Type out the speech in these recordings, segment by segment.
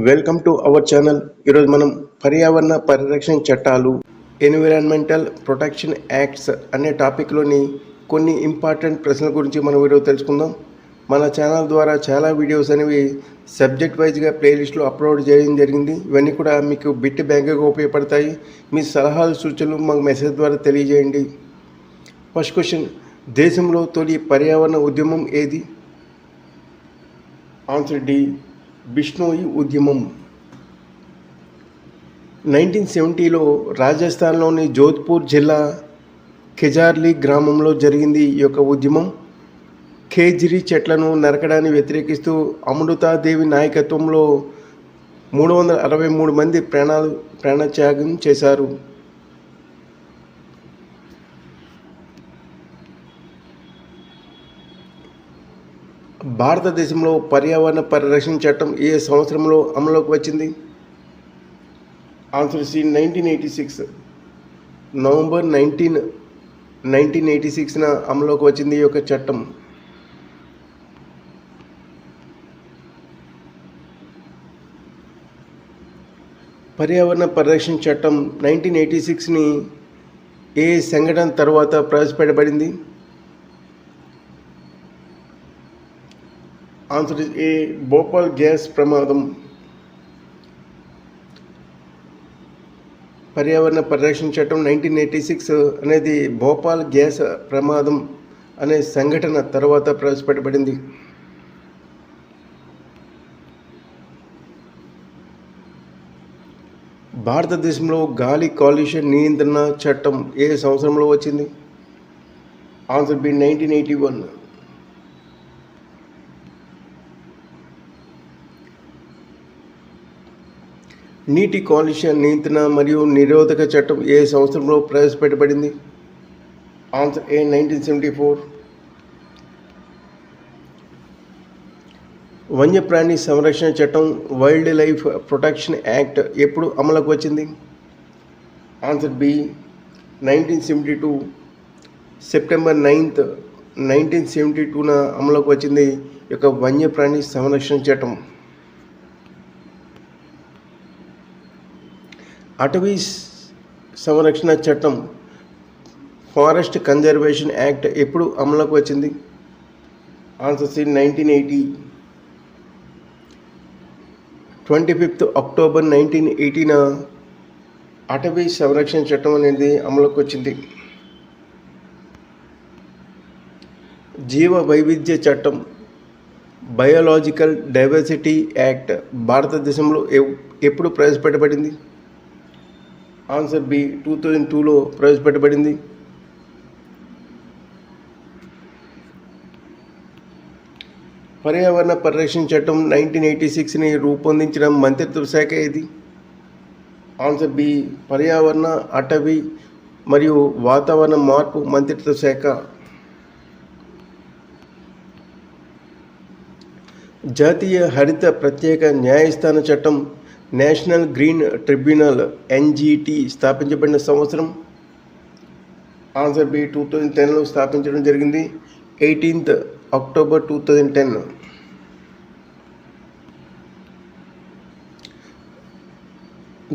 Welcome to our channel ఈరోజు మనం పర్యావరణ పరిరక్షణ చట్టాలు ఎన్విరాన్మెంటల్ ప్రొటెక్షన్ యాక్ట్స్ అనే టాపిక్లోని కొన్ని ఇంపార్టెంట్ ప్రశ్నల గురించి మనం ఈరోజు తెలుసుకుందాం. మన ఛానల్ ద్వారా చాలా వీడియోస్ అనేవి సబ్జెక్ట్ వైజ్గా ప్లేలిస్ట్లో అప్లోడ్ చేయడం జరిగింది. ఇవన్నీ కూడా మీకు బిట్ బ్యాంకుగా ఉపయోగపడతాయి. మీ సలహాలు సూచనలు మాకు మెసేజ్ ద్వారా తెలియజేయండి. ఫస్ట్ క్వశ్చన్ దేశంలో తొలి పర్యావరణ ఉద్యమం ఏది? ఆన్సర్ డి బిష్ణోయి ఉద్యమం. నైన్టీన్ సెవెంటీలో రాజస్థాన్లోని జోధ్పూర్ జిల్లా కెజార్లీ గ్రామంలో జరిగింది ఈ యొక్క ఉద్యమం. ఖేజ్రీ చెట్లను నరకడాన్ని వ్యతిరేకిస్తూ అమృతాదేవి నాయకత్వంలో మూడు వందల అరవై మూడు మంది ప్రాణాలు ప్రాణత్యాగం చేశారు. భారతదేశంలో పర్యావరణ పరిరక్షణ చట్టం ఏ సంవత్సరంలో అమలులోకి వచ్చింది? Answer C nineteen eighty six. November nineteen nineteen eighty సిక్స్న అమలులోకి వచ్చింది ఈ యొక్క చట్టం. పర్యావరణ పరిరక్షణ చట్టం నైన్టీన్ ఎయిటీ సిక్స్ని ఏ సంఘటన తర్వాత ప్రవేశపెట్టబడింది? Answer is A Bhopal gas ప్రమాదం. పర్యావరణ పరిరక్షణ చట్టం నైన్టీన్ ఎయిటీ సిక్స్ అనేది భోపాల్ గ్యాస్ ప్రమాదం అనే సంఘటన తర్వాత ప్రవేశపెట్టబడింది. భారతదేశంలో గాలి కాలుష్య నియంత్రణ చట్టం ఏ సంవత్సరంలో వచ్చింది? Answer B nineteen eighty one. నీటి కాలుష్య నియంత్రణ మరియు నిరోధక చట్టం ఏ సంవత్సరంలో ప్రవేశపెట్టబడింది? Answer A nineteen seventy four వన్యప్రాణి సంరక్షణ చట్టం వైల్డ్ లైఫ్ ప్రొటెక్షన్ యాక్ట్ ఎప్పుడు అమలుకు వచ్చింది? Answer B nineteen seventy two September ninth nineteen seventy టూన అమలుకు వచ్చింది ఈ యొక్క వన్యప్రాణి సంరక్షణ చట్టం. అటవీ సంరక్షణ చట్టం ఫారెస్ట్ కన్జర్వేషన్ యాక్ట్ ఎప్పుడు అమలుకు వచ్చింది? Answer C nineteen eighty. Twenty fifth October nineteen ఎయిటీన? అటవీ సంరక్షణ చట్టం అనేది అమలుకు వచ్చింది. జీవ వైవిధ్య చట్టం బయోలాజికల్ డైవర్సిటీ యాక్ట్ భారతదేశంలో ఎప్పుడు ప్రవేశపెట్టబడింది? ఆన్సర్ బి టూ థౌజండ్ టూలో ప్రవేశపెట్టబడింది. పర్యావరణ పరిరక్షణ చట్టం నైన్టీన్ ఎయిటీ సిక్స్ని రూపొందించిన మంత్రిత్వ శాఖ ఇది ఆన్సర్ బి పర్యావరణ అటవీ మరియు వాతావరణ మార్పు మంత్రిత్వ శాఖ. జాతీయ హరిత ప్రత్యేక న్యాయస్థాన చట్టం నేషనల్ గ్రీన్ ట్రిబ్యునల్ ఎన్జీటీ స్థాపించబడిన సంవత్సరం ఆన్సర్ బి టూ థౌజండ్ టెన్లో స్థాపించడం జరిగింది. Eighteenth October two thousand ten.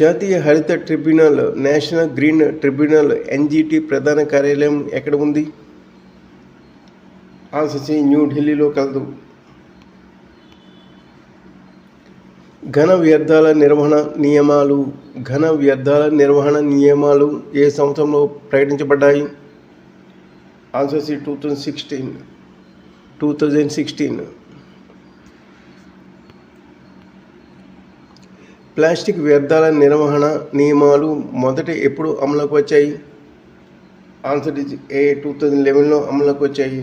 జాతీయ హరిత tribunal national green tribunal NGT ప్రధాన కార్యాలయం ఎక్కడ ఉంది? ఆన్సర్ సి న్యూఢిల్లీలో కలదు. ఘన వ్యర్థాల నిర్వహణ నియమాలు ఘన వ్యర్థాల నిర్వహణ నియమాలు ఏ సంవత్సరంలో ప్రకటించబడ్డాయి? Answer C two thousand sixteen two thousand sixteen plastic వ్యర్థాల నిర్వహణ నియమాలు మొదట ఎప్పుడు అమలుకు వచ్చాయి? Answer is A two thousand లెవెన్లో అమలుకు వచ్చాయి.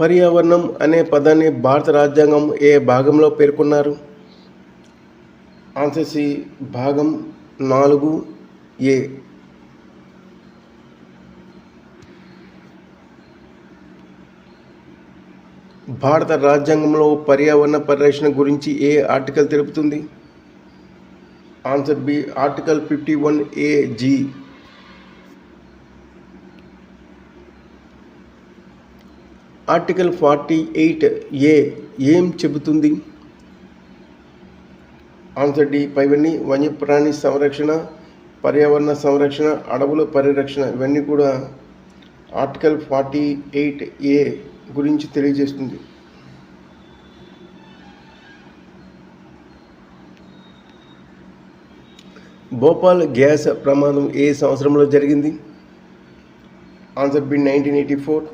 పర్యావరణం అనే పదాన్ని భారత రాజ్యాంగం ఏ భాగంలో పేర్కొన్నారు? ఆన్సర్ సి భాగం నాలుగు ఏ. భారత రాజ్యాంగంలో పర్యావరణ పరిరక్షణ గురించి ఏ ఆర్టికల్ తెలుపుతుంది? Answer B article fifty one A G. Article forty eight A ఏం చెబుతుంది? ఆన్సర్ డి పైవన్నీ వన్యప్రాణి సంరక్షణ పర్యావరణ సంరక్షణ అడవుల పరిరక్షణ ఇవన్నీ కూడా ఆర్టికల్ ఫార్టీ ఎయిట్ ఏ గురించి తెలియజేస్తుంది. భోపాల్ గ్యాస్ ప్రమాదం ఏ సంవత్సరంలో జరిగింది? Answer B nineteen eighty four.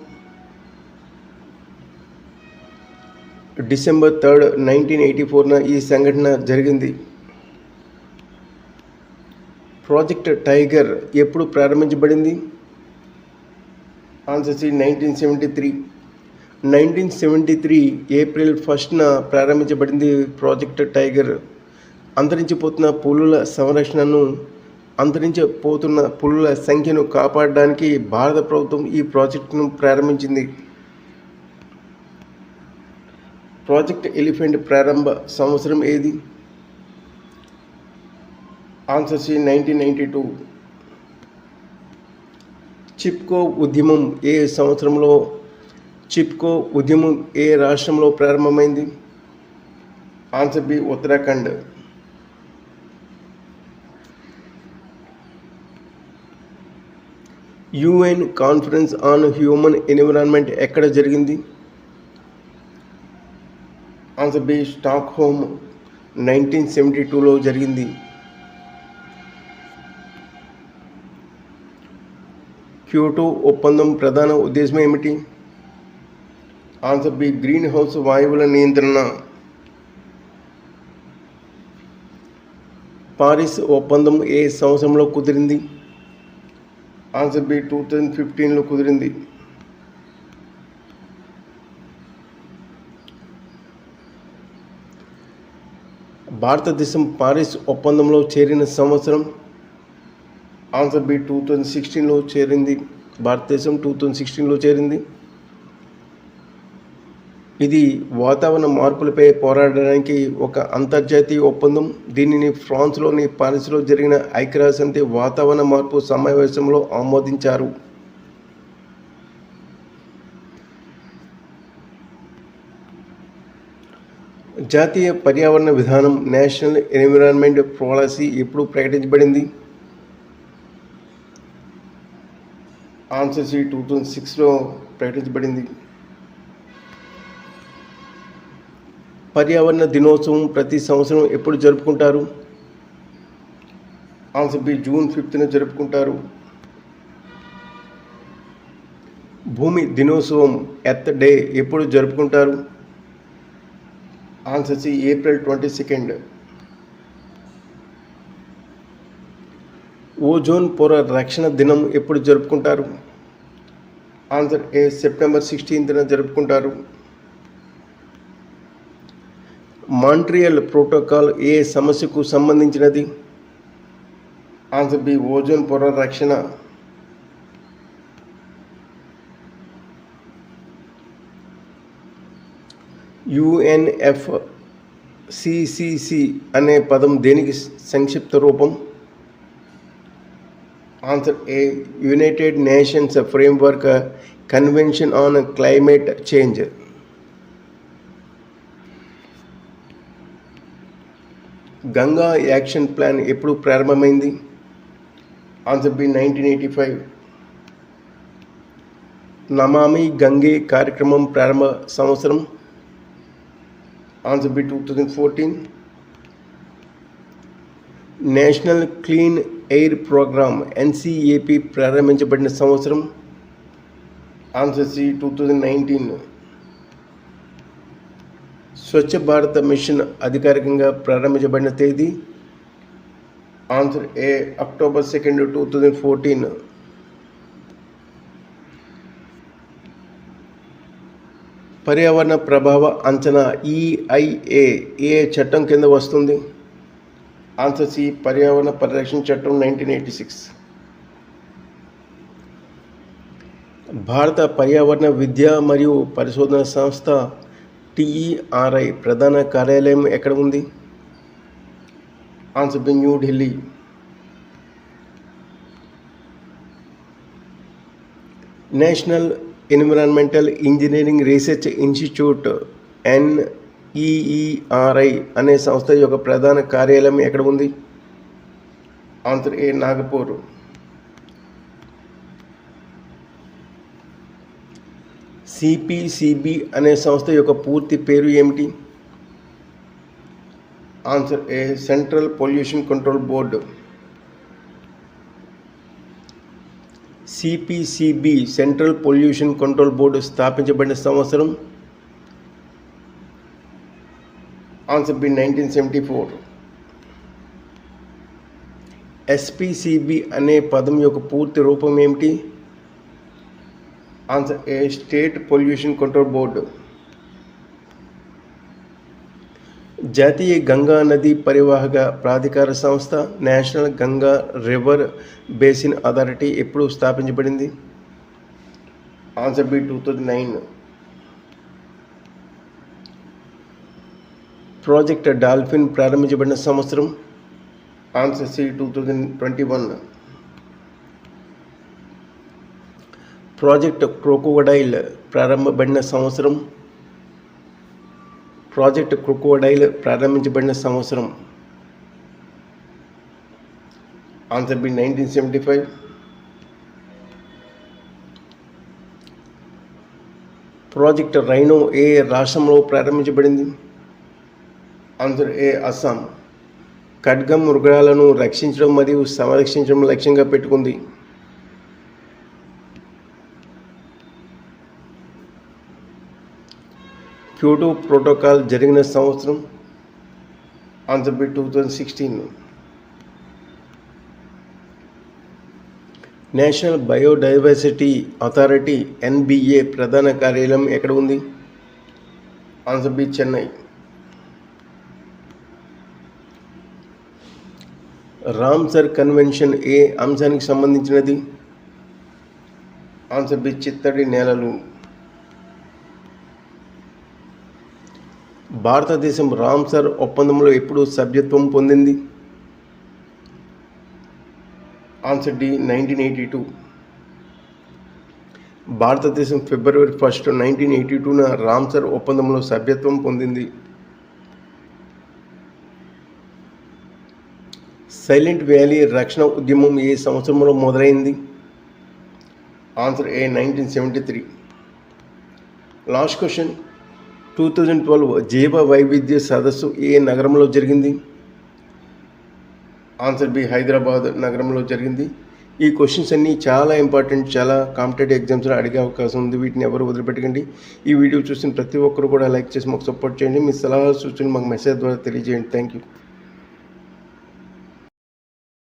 December third nineteen eighty ఫోర్న ఈ సంఘటన జరిగింది. ప్రాజెక్ట్ టైగర్ ఎప్పుడు ప్రారంభించబడింది? Answer C nineteen seventy three. Nineteen seventy three April ఫస్ట్న ప్రారంభించబడింది ప్రాజెక్ట్ టైగర్. అంతరించిపోతున్న పులుల సంరక్షణను అంతరించిపోతున్న పులుల సంఖ్యను కాపాడడానికి భారత ప్రభుత్వం ఈ ప్రాజెక్టును ప్రారంభించింది. ప్రాజెక్ట్ ఎలిఫెంట్ ప్రారంభ సంవత్సరం ఏది? Answer C nineteen ninety two. Chipko ఉద్యమం ఏ సంవత్సరంలో? చిప్కో ఉద్యమం ఏ రాష్ట్రంలో ప్రారంభమైంది? Answer B Uttarakhand. UN conference on human environment ఎక్కడ జరిగింది? Answer B Stockholm nineteen seventy టూలో జరిగింది. క్యూటో ఒప్పందం ప్రధాన ఉద్దేశం ఏమిటి? ఆన్సర్ బి గ్రీన్ హౌస్ వాయువుల నియంత్రణ. పారిస్ ఒప్పందం ఏ సంవత్సరంలో కుదిరింది? ఆన్సర్ బి టూ థౌజండ్ ఫిఫ్టీన్లో కుదిరింది. భారతదేశం పారిస్ ఒప్పందంలో చేరిన సంవత్సరం ఆన్సర్ బి టూ థౌజండ్ సిక్స్టీన్లో చేరింది. భారతదేశం టూ థౌజండ్ సిక్స్టీన్లో చేరింది. ఇది వాతావరణ మార్పులపై పోరాడడానికి ఒక అంతర్జాతీయ ఒప్పందం. దీనిని ఫ్రాన్స్లోని పారిస్లో జరిగిన ఐక్యరాజ్య సమితి వాతావరణ మార్పు సమావేశంలో ఆమోదించారు. జాతీయ పర్యావరణ విధానం నేషనల్ ఎన్విరాన్మెంట్ పాలసీ ఎప్పుడు ప్రకటించబడింది? ఆన్సర్ సి టూ థౌజండ్ సిక్స్లో ప్రకటించబడింది. పర్యావరణ దినోత్సవం ప్రతి సంవత్సరం ఎప్పుడు జరుపుకుంటారు? ఆన్సర్ బి జూన్ ఫిఫ్త్న జరుపుకుంటారు. భూమి దినోత్సవం ఎత్ డే ఎప్పుడు జరుపుకుంటారు? Answer C April twenty second. Ozone పొర రక్షణ దినం ఎప్పుడు జరుపుకుంటారు? ఆన్సర్ ఏ సెప్టెంబర్ సిక్స్టీన్త్న జరుపుకుంటారు. మాంట్రియల్ ప్రోటోకాల్ ఏ సమస్యకు సంబంధించినది? ఆన్సర్ బి ఓజోన్ పొర రక్షణ. యుఎన్ఎఫ్ సిసిసి అనే పదం దేనికి సంక్షిప్త రూపం? Answer A united nations framework convention on climate change. Ganga action plan ఎప్పుడు ప్రారంభమైంది? Answer B nineteen eighty five. Namami Gange కార్యక్రమం ప్రారంభ సంవత్సరం answer B two thousand fourteen national clean air programme NCAP ప్రారంభించబడిన సంవత్సరం. Answer C two thousand nineteen Swachh Bharat mission అధికారికంగా ప్రారంభించబడిన తేదీ. Answer A October second two thousand fourteen పర్యావరణ ప్రభావ అంచనా ఈఐఏ ఏ చట్టం కింద వస్తుంది? ఆన్సర్ సి పర్యావరణ పరిరక్షణ చట్టం నైన్టీన్ ఎయిటీ సిక్స్ భారత పర్యావరణ విద్య మరియు పరిశోధన సంస్థ టిఈఆర్ఐ ప్రధాన కార్యాలయం ఎక్కడ ఉంది? Answer B New Delhi national environmental engineering research institute NEERI అనే సంస్థ యొక్క ప్రధాన కార్యాలయం ఎక్కడ ఉంది? ఆన్సర్ ఏ నాగపూర్ సిపిసిబి అనే సంస్థ యొక్క పూర్తి పేరు ఏమిటి? Answer A central pollution control board CPCB central pollution control board స్థాపించబడిన సంవత్సరం. Answer B nineteen seventy four SPCB అనే పదం యొక్క పూర్తి రూపం ఏమిటి? Answer A state pollution control board జాతీయ గంగా నది పరివాహక ప్రాధికార సంస్థ national Ganga river basin authority ఎప్పుడు స్థాపించబడింది? Answer B two thousand nine. Project dolphin ప్రారంభించబడిన సంవత్సరం? Answer C two thousand twenty one. Project crocodile ప్రారంభబడిన సంవత్సరం? ప్రాజెక్ట్ క్రొకోడైల్ ప్రారంభించబడిన సంవత్సరం answer B nineteen seventy five. Project rhino ఏ రాష్ట్రంలో ప్రారంభించబడింది? Answer A Assam. ఖడ్గం మృగాలను రక్షించడం మరియు సంరక్షించడం లక్ష్యంగా పెట్టుకుంది. క్యూటో ప్రోటోకాల్ జరిగిన సంవత్సరం answer B two thousand sixteen. National biodiversity authority NBA ప్రధాన కార్యాలయం ఎక్కడ ఉంది? Answer B Chennai. Ramsar convention ఏ అంశానికి సంబంధించినది? ఆన్సర్ బి చిత్తడి నేలలు. భారతదేశం రామ్సర్ ఒప్పందంలో ఎప్పుడు సభ్యత్వం పొందింది? Answer D nineteen eighty two. భారతదేశం ఫిబ్రవరి ఫస్ట్ నైన్టీన్ ఎయిటీ టూన రామ్సర్ ఒప్పందంలో సభ్యత్వం పొందింది. సైలెంట్ వ్యాలీ రక్షణ ఉద్యమం ఏ సంవత్సరంలో మొదలైంది? Answer A nineteen seventy three. Last question. Two thousand twelve జీవ వైవిధ్య సదస్సు ఏ నగరంలో జరిగింది? ఆన్సర్ బి హైదరాబాద్ నగరంలో జరిగింది. ఈ క్వశ్చన్స్ అన్నీ చాలా ఇంపార్టెంట్ చాలా కాంపిటేటివ్ ఎగ్జామ్స్లో అడిగే అవకాశం ఉంది. వీటిని ఎవరు వదిలిపెట్టకండి. ఈ వీడియో చూసిన ప్రతి ఒక్కరు కూడా లైక్ చేసి మాకు సపోర్ట్ చేయండి. మీ సలహా సూచనలు మాకు మెసేజ్ ద్వారా తెలియజేయండి. Thank you